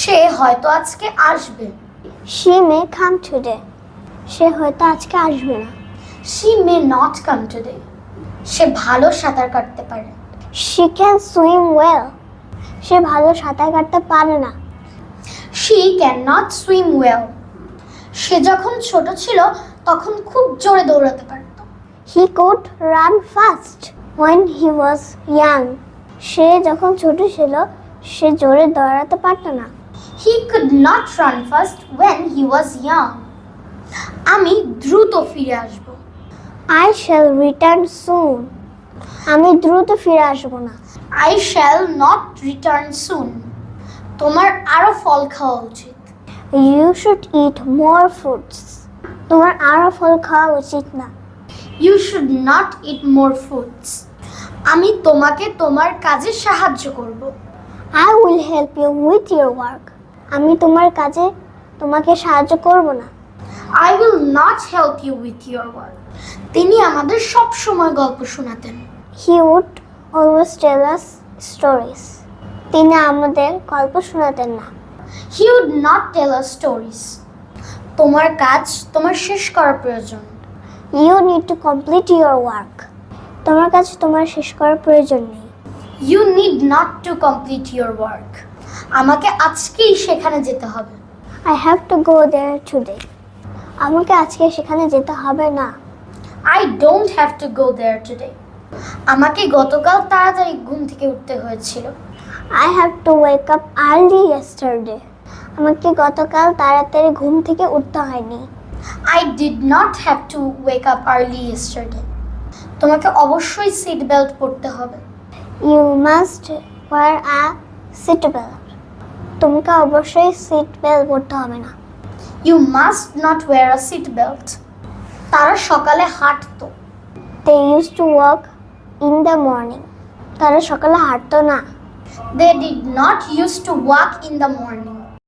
সে হয়তো আজকে আসবে। She may come today. সে হয়তো আজকে আসবে না। She may not come today সে ভালো সাঁতার কাটতে পারে। She can swim well. সে ভালো সাঁতার কাটতে পারে না। She can not swim well সে যখন ছোট ছিল তখন খুব জোরে দৌড়াতে পারত। He could run fast when he was young. সে যখন ছোট ছিল সে জোরে দৌড়াতে পারত না। He could not run fast when he was young আমি দ্রুত ফিরে আসব। I shall return soon. আমি দ্রুত ফিরে আসব না। I shall not return soon তোমার আরও ফল খাওয়া উচিত। You should eat more fruits তোমার আরও ফল খাওয়া উচিত না। You should not eat more foods আমি তোমাকে তোমার কাজে সাহায্য করব। I will help you with your work আমি তোমার কাজে তোমাকে সাহায্য করব না। I will not help you with your work তিনি আমাদের সব সময় গল্প শোনাতেন। He would always tell us stories তিনি আমাদের গল্প শোনাতেন না। He would not tell us stories তোমার কাজ তোমার শেষ করা প্রয়োজন। You need to complete your work তোমার কাছে তোমার শেষ করার প্রয়োজন নেই। You need not to complete your work আমাকে আজকেই সেখানে যেতে হবে। I have to go there today আমাকে আজকে সেখানে যেতে হবে না। I don't have to go there today আমাকে গতকাল তাড়াতাড়ি ঘুম থেকে উঠতে হয়েছিল। I have to wake up early yesterday আমাকে গতকাল তাড়াতাড়ি ঘুম থেকে উঠতে হয়নি। I did not have to wake up early yesterday তোমাকে অবশ্যই সিট বেল্ট পরতে হবে। You must wear a seat belt তোমাকে অবশ্যই সিট বেল্ট পরতে হবে না। You must not wear a seat belt তারা সকালে হাঁটতো। They use to walk in the morning তারা সকালে হাঁটতো না। They did not use to walk in the morning